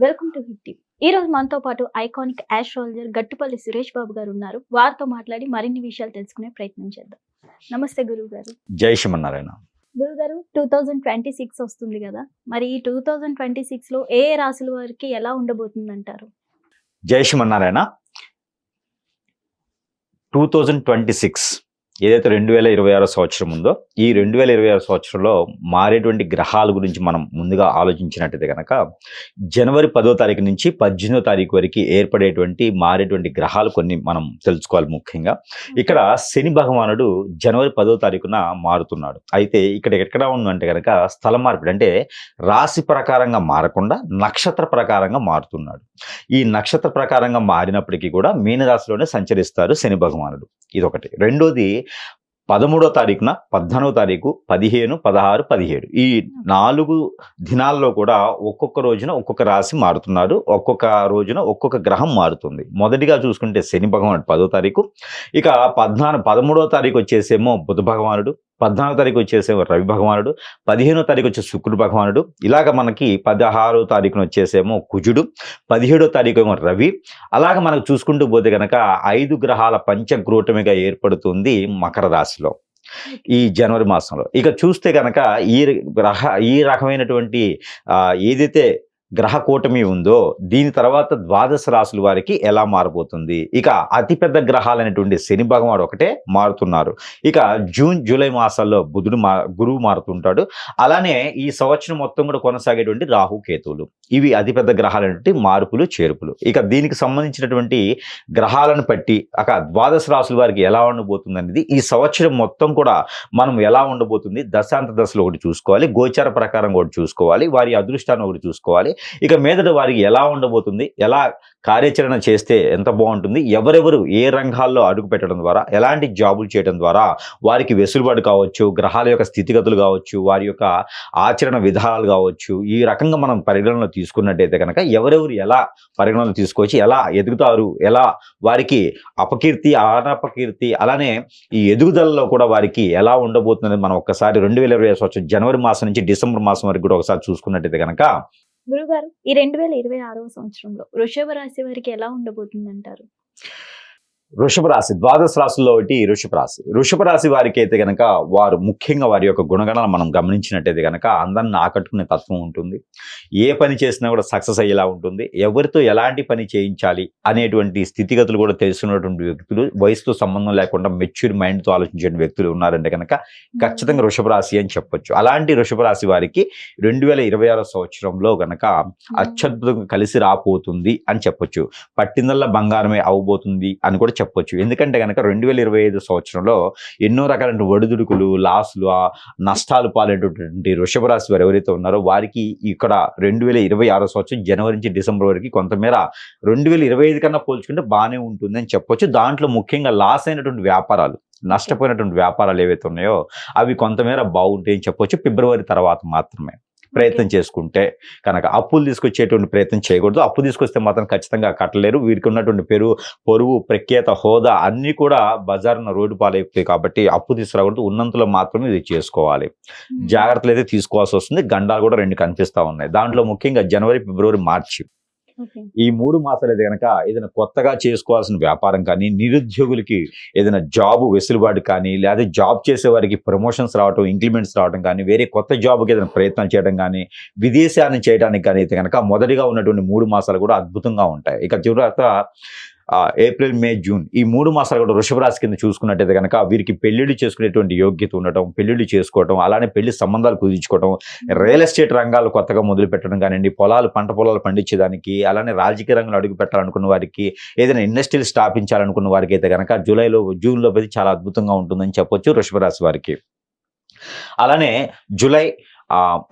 Welcome to hit TV. ఈ రోజు మనతో పాటు ఐకానిక్ ఆస్ట్రాలజర్ గట్టుపల్లి సురేష్ బాబు గారు ఉన్నారు. వారితో మాట్లాడి మరిన్ని విషయాలు తెలుసుకునే ప్రయత్నం చేద్దాం. నమస్తే గురువు గారు జై శ్రీమన్నారాయణ. గురువు గారు టూ థౌజండ్ ట్వంటీ సిక్స్ వస్తుంది కదా. మరి ఈ టూ థౌజండ్ ట్వంటీ సిక్స్లో ఏ రాశుల వారికి ఎలా ఉండబోతుంది అంటారు జై Srimannarayana. Two thousand twenty six ఏదైతే రెండు వేల ఇరవై ఆరో సంవత్సరం ఉందో ఈ రెండు వేల ఇరవై ఆరు సంవత్సరంలో మారేటువంటి గ్రహాల గురించి మనం ముందుగా ఆలోచించినట్టయితే కనుక జనవరి పదో తారీఖు నుంచి పద్దెనిమిదో తారీఖు వరకు ఏర్పడేటువంటి మారేటువంటి గ్రహాలు కొన్ని మనం తెలుసుకోవాలి ముఖ్యంగా. ఇక్కడ శని భగవానుడు జనవరి పదో తారీఖున మారుతున్నాడు. అయితే ఇక్కడ ఎక్కడ ఉందంటే కనుక స్థల మార్పిడి అంటే రాశి ప్రకారంగా మారకుండా నక్షత్ర ప్రకారంగా మారుతున్నాడు. ఈ నక్షత్ర ప్రకారంగా మారినప్పటికీ కూడా మీనరాశిలోనే సంచరిస్తారు శని భగవానుడు. ఇదొకటి. రెండోది పదమూడో తారీఖున పద్నాలుగో తారీఖు పదిహేను పదహారు పదిహేడు. ఈ నాలుగు దినాల్లో కూడా ఒక్కొక్క రోజున ఒక్కొక్క రాశి మారుతున్నారు. ఒక్కొక్క రోజున ఒక్కొక్క గ్రహం మారుతుంది. మొదటిగా చూసుకుంటే శని భగవానుడు పదో తారీఖు. ఇక పద్నాలుగు పదమూడో తారీఖు వచ్చేసేమో బుధ భగవానుడు. పద్నాలుగో తారీఖు వచ్చేసేమో రవి భగవానుడు పదిహేనో తారీఖు వచ్చే శుక్రుడు భగవానుడు ఇలాగ మనకి పదహారో తారీఖున వచ్చేసేమో కుజుడు పదిహేడో తారీఖు ఏమో రవి. అలాగ మనకు చూసుకుంటూ పోతే కనుక ఐదు గ్రహాల పంచగ్రూటమిగా ఏర్పడుతుంది మకర రాశిలో. ఈ జనవరి మాసంలో. ఇక చూస్తే కనుక ఈ గ్రహ ఈ రకమైనటువంటి ఏదైతే గ్రహ కూటమి ఉందో దీని తర్వాత ద్వాదశ రాశుల వారికి ఎలా మారబోతుంది? ఇక అతిపెద్ద గ్రహాలైనటువంటి శని భగవాడు ఒకటే మారుతున్నారు. ఇక జూన్ జూలై మాసాల్లో బుధుడు మా గురువు మారుతుంటాడు. అలానే ఈ సంవత్సరం మొత్తం కూడా కొనసాగేటువంటి రాహు కేతువులు. ఇవి అతిపెద్ద గ్రహాలైనటువంటి మార్పులు చేర్పులు. ఇక దీనికి సంబంధించినటువంటి గ్రహాలను బట్టి ఒక ద్వాదశ రాశుల వారికి ఎలా ఉండబోతుంది అనేది ఈ సంవత్సరం మొత్తం కూడా మనం ఎలా ఉండబోతుంది దశాంత దశలో ఒకటి చూసుకోవాలి గోచార ప్రకారం ఒకటి చూసుకోవాలి వారి అదృష్టాన్ని ఒకటి చూసుకోవాలి. ఇక మీదట వారికి ఎలా ఉండబోతుంది ఎలా కార్యాచరణ చేస్తే ఎంత బాగుంటుంది ఎవరెవరు ఏ రంగాల్లో అడుగు పెట్టడం ద్వారా ఎలాంటి జాబులు చేయడం ద్వారా వారికి వెసులుబాటు కావచ్చు గ్రహాల యొక్క స్థితిగతులు కావచ్చు వారి యొక్క ఆచరణ విధానాలు కావచ్చు ఈ రకంగా మనం పరిగణనలో తీసుకున్నట్టయితే కనుక ఎవరెవరు ఎలా పరిగణనలు తీసుకొచ్చి ఎలా ఎదుగుతారు ఎలా వారికి అపకీర్తి అనపకీర్తి అలానే ఈ ఎదుగుదలలో కూడా వారికి ఎలా ఉండబోతుంది మనం ఒక్కసారి రెండు వేల ఇరవై సంవత్సరం జనవరి మాసం నుంచి డిసెంబర్ మాసం వరకు కూడా ఒకసారి చూసుకున్నట్టయితే కనుక గురుగారు ఈ రెండు వేల ఇరవై ఆరవ సంవత్సరంలో వృషభ రాశి వారికి ఎలా ఉండబోతుంది అంటారు వృషభ రాశి ద్వాదశ రాశుల్లో ఒకటి వృషభ రాశి. వృషభ రాశి వారికి అయితే కనుక వారు ముఖ్యంగా వారి యొక్క గుణగణాలు మనం గమనించినట్టయితే కనుక అందరిని ఆకట్టుకునే తత్వం ఉంటుంది. ఏ పని చేసినా కూడా సక్సెస్ అయ్యేలా ఉంటుంది. ఎవరితో ఎలాంటి పని చేయించాలి అనేటువంటి స్థితిగతులు కూడా తెలుసుకున్నటువంటి వ్యక్తులు వయసుతో సంబంధం లేకుండా మెచ్యూర్ మైండ్తో ఆలోచించే వ్యక్తులు ఉన్నారంటే కనుక ఖచ్చితంగా వృషభ రాశి అని చెప్పొచ్చు. అలాంటి వృషభ రాశి వారికి రెండు వేల ఇరవై ఆరో సంవత్సరంలో గనక అత్యద్భుతంగా కలిసి రాబోతుంది అని చెప్పొచ్చు. పట్టిందల్లా బంగారమే అవబోతుంది అని కూడా చెప్పొచ్చు. ఎందుకంటే కనుక రెండు వేల ఇరవై ఐదు సంవత్సరంలో ఎన్నో రకాలైన ఒడిదుడుకులు లాసులు ఆ నష్టాలు పాలైనటువంటి వృషభ రాశి వారు ఎవరైతే ఉన్నారో వారికి ఇక్కడ రెండు వేల ఇరవై ఆరో సంవత్సరం జనవరి నుంచి డిసెంబర్ వరకు కొంతమేర రెండు వేల ఇరవై ఐదు కన్నా పోల్చుకుంటే బాగానే ఉంటుందని చెప్పొచ్చు. దాంట్లో ముఖ్యంగా లాస్ అయినటువంటి వ్యాపారాలు నష్టపోయినటువంటి వ్యాపారాలు ఏవైతే ఉన్నాయో అవి కొంతమేర బాగుంటాయని చెప్పొచ్చు. ఫిబ్రవరి తర్వాత మాత్రమే. ప్రయత్నం చేసుకుంటే కనుక అప్పులు తీసుకొచ్చేటువంటి ప్రయత్నం చేయకూడదు. అప్పు తీసుకొస్తే మాత్రం ఖచ్చితంగా కట్టలేరు. వీరికి ఉన్నటువంటి పెరుగు పొరుగు ప్రఖ్యాత హోదా అన్నీ కూడా బజారున రోడ్డు పాలైపోతాయి కాబట్టి అప్పు తీసుకురాకూడదు. ఉన్నంతలో మాత్రమే ఇది చేసుకోవాలి. జాగ్రత్తలు అయితే తీసుకోవాల్సి వస్తుంది. గండాలు కూడా రెండు కనిపిస్తా ఉన్నాయి. దాంట్లో ముఖ్యంగా జనవరి ఫిబ్రవరి మార్చి. ఈ మూడు మాసాలు అయితే కనుక ఏదైనా కొత్తగా చేసుకోవాల్సిన వ్యాపారం కానీ నిరుద్యోగులకి ఏదైనా జాబ్ వెసులుబాటు కానీ లేదా జాబ్ చేసే వారికి ప్రమోషన్స్ రావడం ఇంక్రిమెంట్స్ రావడం కానీ వేరే కొత్త జాబ్కి ఏదైనా ప్రయత్నం చేయడం కానీ విదేశాన్ని చేయడానికి కానీ అయితే కనుక మొదటిగా ఉన్నటువంటి మూడు మాసాలు కూడా అద్భుతంగా ఉంటాయి. ఇక చివరి ఏప్రిల్ మే జూన్ ఈ మూడు మాసాలు కూడా వృషభ రాశి కింద చూసుకున్నట్టయితే కనుక వీరికి పెళ్ళిళ్ళు చేసుకునేటువంటి యోగ్యత ఉండటం పెళ్ళిళ్ళు చేసుకోవటం అలానే పెళ్ళి సంబంధాలు కుదించుకోవటం రియల్ ఎస్టేట్ రంగాలు కొత్తగా మొదలు పెట్టడం కానివ్వండి పొలాలు పంట పొలాలు పండించేదానికి అలానే రాజకీయ రంగంలో అడుగు పెట్టాలనుకున్న వారికి ఏదైనా ఇండస్ట్రీలు స్థాపించాలనుకున్న వారికి అయితే కనుక జూలైలో జూన్లో పెట్టి చాలా అద్భుతంగా ఉంటుందని చెప్పొచ్చు వృషభ రాశి వారికి. అలానే జూలై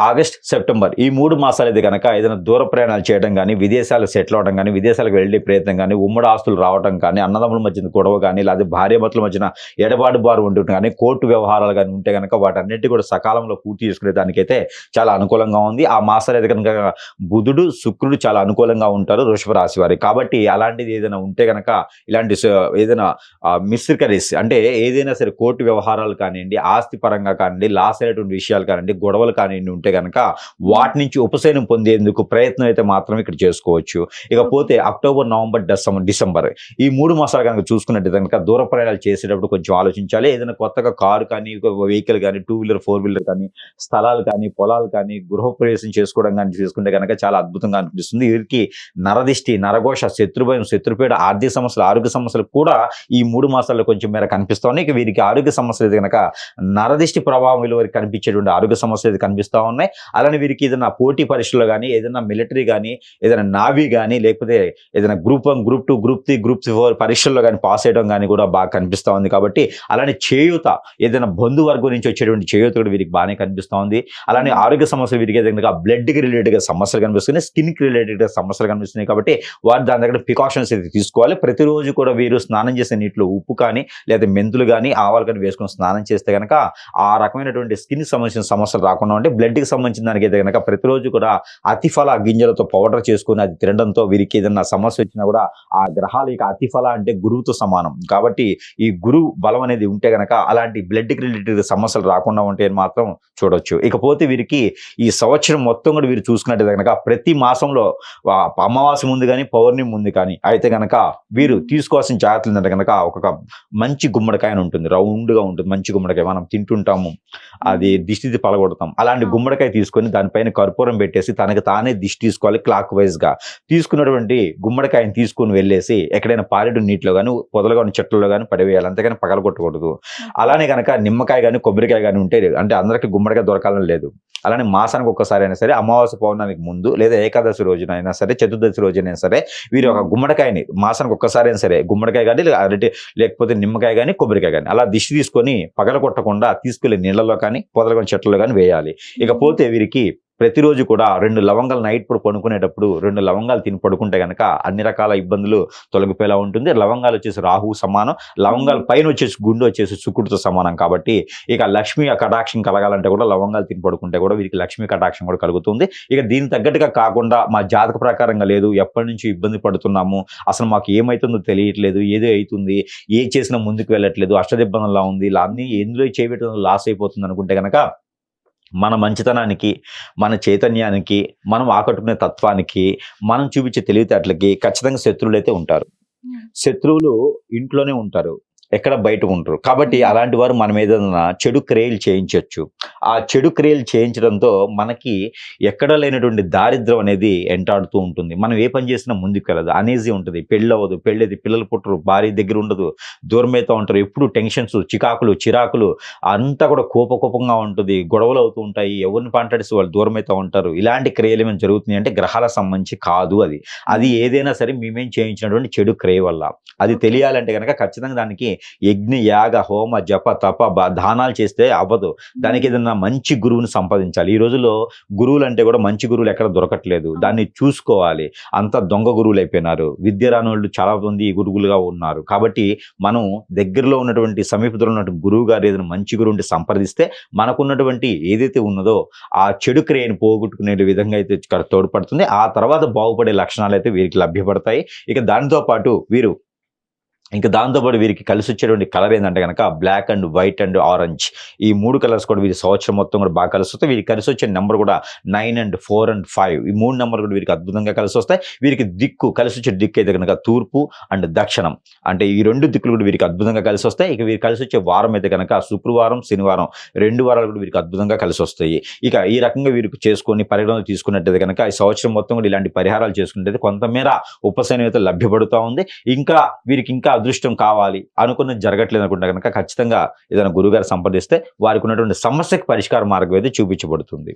ఆగస్ట్ సెప్టెంబర్. ఈ మూడు మాసాలు అయితే కనుక ఏదైనా దూర ప్రయాణాలు చేయడం కానీ విదేశాలు సెటిల్ అవడం కానీ విదేశాలకు వెళ్ళే ప్రయత్నం కానీ ఉమ్మడి ఆస్తులు రావడం కానీ అన్నదమ్ముల మధ్య గొడవ కానీ లేదా భార్యభర్తల మధ్యన ఎడబాటు బారు ఉండటం కానీ కోర్టు వ్యవహారాలు కానీ ఉంటే కనుక వాటన్నిటి కూడా సకాలంలో పూర్తి చేసుకునే దానికైతే చాలా అనుకూలంగా ఉంది. ఆ మాసాలు అయితే కనుక బుధుడు శుక్రుడు చాలా అనుకూలంగా ఉంటారు వృషభ రాశి వారి. కాబట్టి అలాంటిది ఏదైనా ఉంటే కనుక ఇలాంటి ఏదైనా మిస్రికరీస్ అంటే ఏదైనా సరే కోర్టు వ్యవహారాలు కానివ్వండి ఆస్తి పరంగా కానివ్వండి లాస్ అయినటువంటి విషయాలు కానివ్వండి గొడవలు కానివ్వండి నిండి ఉంటే కనుక వాటి నుంచి ఉపశమనం పొందేందుకు ప్రయత్నం అయితే మాత్రం ఇక్కడ చేసుకోవచ్చు. ఇకపోతే అక్టోబర్ నవంబర్ డిసెంబర్ డిసెంబర్ ఈ మూడు మాసాలు కనుక చూసుకున్నట్టు కనుక దూర ప్రయాణాలు చేసేటప్పుడు కొంచెం ఆలోచించాలి. ఏదైనా కొత్తగా కారు కానీ వెహికల్ కానీ టూ వీలర్ ఫోర్ వీలర్ కానీ స్థలాలు కానీ పొలాలు కానీ గృహప్రవేశం చేసుకోవడం కానీ చేసుకుంటే కనుక చాలా అద్భుతంగా అనిపిస్తుంది. వీరికి నరదిష్టి నరఘోష శత్రుభయం శత్రుపీడ ఆర్థిక సమస్యలు ఆరోగ్య సమస్యలు కూడా ఈ మూడు మాసాల్లో కొంచెం మేర కనిపిస్తాయి. ఉన్నాయి ఇక వీరికి ఆరోగ్య సమస్యలు అయితే కనుక నరదిష్టి ప్రభావం వీళ్ళ వారికి కనిపించేటువంటి ఆరోగ్య సమస్యలు కనిపిస్తూ ఉన్నాయి. అలానే వీరికి ఏదైనా పోటీ పరీక్షలు కానీ ఏదైనా మిలిటరీ కానీ ఏదైనా నావీ కానీ లేకపోతే ఏదైనా group one group two group three group four పరీక్షల్లో కానీ పాస్ చేయడం కానీ కూడా బాగా కనిపిస్తూ ఉంది కాబట్టి అలానే చేయూత ఏదైనా బంధువర్గం నుంచి వచ్చేటువంటి చేయూత కూడా వీరికి బాగానే కనిపిస్తూ ఉంది. అలానే ఆరోగ్య సమస్యలు వీరికి ఏదైనా బ్లడ్కి రిలేటెడ్గా సమస్యలు కనిపిస్తున్నాయి. స్కిన్కి రిలేటెడ్గా సమస్యలు కనిపిస్తున్నాయి కాబట్టి వారు దాని దగ్గర ప్రికాషన్స్ అయితే తీసుకోవాలి. ప్రతిరోజు కూడా వీరు స్నానం చేసే నీటిలో ఉప్పు కానీ లేదా మెంతులు కానీ ఆవాలు కానీ వేసుకొని స్నానం చేస్తే కనుక ఆ రకమైనటువంటి స్కిన్ సంబంధించిన సమస్యలు రాకుండా ఉంటే బ్లడ్కి సంబంధించిన దానికి అయితే కనుక ప్రతిరోజు కూడా అతిఫల గింజలతో పౌడర్ చేసుకొని అది తినడంతో వీరికి ఏదైనా సమస్య వచ్చినా కూడా ఆ గ్రహాలు ఇక అతిఫల అంటే గురువుతో సమానం. కాబట్టి ఈ గురువు బలం అనేది ఉంటే గనక అలాంటి బ్లడ్కి రిలేటెడ్ సమస్యలు రాకుండా ఉంటే మాత్రం చూడొచ్చు. ఇకపోతే వీరికి ఈ సంవత్సరం మొత్తం కూడా వీరు చూసుకున్నట్టు కనుక ప్రతి మాసంలో ఆ, అమావాస్య ముందు కానీ పౌర్ణమి ముందు కానీ అయితే గనక వీరు తీసుకోవాల్సిన జాగ్రత్తలు ఏంటంటే కనుక ఒక మంచి గుమ్మడికాయ అని ఉంటుంది. రౌండ్గా ఉంటుంది. మంచి గుమ్మడికాయ. మనం తింటుంటాము. అది దిష్టి పలగొడతాం. అలాంటి గుమ్మడికాయ తీసుకొని దానిపైన కర్పూరం పెట్టేసి తనకి తానే దిష్టి తీసుకోవాలి క్లాక్ వైజ్గా. తీసుకున్నటువంటి గుమ్మడికాయని తీసుకొని వెళ్ళేసి ఎక్కడైనా పారేడు నీటిలో కానీ పొదలుగా ఉన్న చెట్లలో కానీ పడివేయాలి. అంతేగాని పగలగొట్టకూడదు. అలానే కనుక నిమ్మకాయ కానీ కొబ్బరికాయ కానీ ఉంటే అంటే అందరికీ గుమ్మడికాయ దొరకాలని లేదు. అలానే మాసానికి ఒక్కసారి అయినా సరే అమావాస్య పౌర్ణానికి ముందు లేదా ఏకాదశి రోజున అయినా సరే చతుర్దశి రోజున అయినా సరే వీరు ఒక గుమ్మడికాయని మాసానికి ఒక్కసారి అయినా సరే గుమ్మడికాయ కానీ అరటి లేకపోతే నిమ్మకాయ కానీ కొబ్బరికాయ కానీ అలా దిష్టి తీసుకొని పగల కొట్టకుండా తీసుకెళ్ళి నీళ్ళలో కానీ పొదలకొని చెట్లలో కానీ వేయాలి. ఇకపోతే వీరికి ప్రతిరోజు కూడా రెండు లవంగాలు నైట్ పూట పడుకునేటప్పుడు రెండు లవంగాలు తిని పడుకుంటే కనుక అన్ని రకాల ఇబ్బందులు తొలగిపోయేలా ఉంటుంది. లవంగాలు వచ్చేసి రాహు సమానం. లవంగాలు పైన వచ్చేసి గుండు వచ్చేసి శుకుడితో సమానం కాబట్టి ఇక లక్ష్మి కటాక్షం కలగాలంటే కూడా లవంగాలు తిని పడుకుంటే కూడా వీరికి లక్ష్మి కటాక్షం కూడా కలుగుతుంది. ఇక దీనికి తగ్గట్టుగా కాకుండా మా జాతక ప్రకారంగా లేదు. ఎప్పటి నుంచి ఇబ్బంది పడుతున్నాము. అసలు మాకు ఏమవుతుందో తెలియట్లేదు. ఏదో అవుతుంది? ఏ చేసినా ముందుకు వెళ్ళట్లేదు. అష్టదిబ్బందిలా ఉంది. ఇలా అన్ని ఎందులో చేయబెట్టడం లాస్ అయిపోతుంది అనుకుంటే కనుక మన మంచితనానికి మన చైతన్యానికి మనం ఆకట్టుకునే తత్వానికి మనం చూపించే తెలివితేటలకి ఖచ్చితంగా శత్రువులు అయితే ఉంటారు శత్రువులు ఇంట్లోనే ఉంటారు. ఎక్కడ బయట ఉంటారు కాబట్టి అలాంటి వారు మనం ఏదైనా చెడు క్రియలు చేయించవచ్చు ఆ చెడు క్రియలు చేయించడంతో మనకి ఎక్కడ లేనటువంటి దారిద్రం అనేది ఎంటాడుతూ ఉంటుంది. మనం ఏ పని చేసినా ముందుకు వెళ్ళదు అనేజీ ఉంటుంది. పెళ్ళి అవ్వదు పెళ్ళేది పిల్లలు పుట్టరు భార్య దగ్గర ఉండదు దూరం అవుతూ ఉంటారు. ఎప్పుడు టెన్షన్స్ చికాకులు చిరాకులు అంతా కూడా కోప కోపంగా ఉంటుంది. గొడవలు అవుతూ ఉంటాయి. ఎవరిని పంటాడిసి వాళ్ళు దూరం అవుతూ ఉంటారు. ఇలాంటి క్రియలు ఏమైనా జరుగుతున్నాయి అంటే గ్రహాల సంబంధించి కాదు అది. అది ఏదైనా సరే మేమేం చేయించినటువంటి చెడు క్రియ వల్ల. అది తెలియాలంటే కనుక ఖచ్చితంగా దానికి యజ్ఞ యాగ హోమ జప తప బ- దానాలు చేస్తే అవ్వదు. దానికి ఏదైనా మంచి గురువుని సంపాదించాలి. ఈ రోజుల్లో గురువులు అంటే కూడా మంచి గురువులు ఎక్కడ దొరకట్లేదు. దాన్ని చూసుకోవాలి. అంత దొంగ గురువులు అయిపోయినారు. విద్య రాని వాళ్ళు చాలా మంది గురువులుగా ఉన్నారు. కాబట్టి మనం దగ్గరలో ఉన్నటువంటి సమీపంలో ఉన్నటువంటి గురువు గారు ఏదైనా మంచి గురువుని సంప్రదిస్తే మనకున్నటువంటి ఏదైతే ఉన్నదో ఆ చెడు క్రియను పోగొట్టుకునే విధంగా అయితే ఇక్కడ తోడ్పడుతుంది. ఆ తర్వాత బాగుపడే లక్షణాలు అయితే వీరికి లభ్యపడతాయి. ఇక దానితో పాటు వీరు ఇంకా దాంతోపాటు వీరికి కలిసి వచ్చేటువంటి కలర్ ఏంటంటే కనుక black and white and orange ఈ మూడు కలర్స్ కూడా వీరి సంవత్సరం మొత్తం కూడా బాగా కలిసి వస్తాయి వీరికి కలిసి వచ్చే నెంబర్ కూడా nine and four and five ఈ మూడు నెంబర్ కూడా వీరికి అద్భుతంగా కలిసి వస్తాయి వీరికి దిక్కు కలిసి వచ్చే దిక్కు అయితే కనుక తూర్పు అండ్ దక్షిణం. అంటే ఈ రెండు దిక్కులు కూడా వీరికి అద్భుతంగా కలిసి వస్తాయి ఇక వీరికి కలిసి వచ్చే వారం అయితే కనుక శుక్రవారం శనివారం రెండు వారాలు కూడా వీరికి అద్భుతంగా కలిసి వస్తాయి ఇక ఈ రకంగా వీరికి చేసుకొని పరిగణన తీసుకున్నట్టయితే కనుక ఈ సంవత్సరం మొత్తం కూడా ఇలాంటి పరిహారాలు చేసుకున్నట్టయితే కొంతమేర ఉపశమనం అయితే లభ్యపడుతూ ఉంది. ఇంకా వీరికి ఇంకా అదృష్టం కావాలి అనుకున్నది జరగట్లేదు అనుకుంటే కనుక ఖచ్చితంగా ఏదైనా గురుగారు సంప్రదిస్తే వారికి ఉన్నటువంటి సమస్యకు పరిష్కార మార్గం అయితే చూపించబడుతుంది.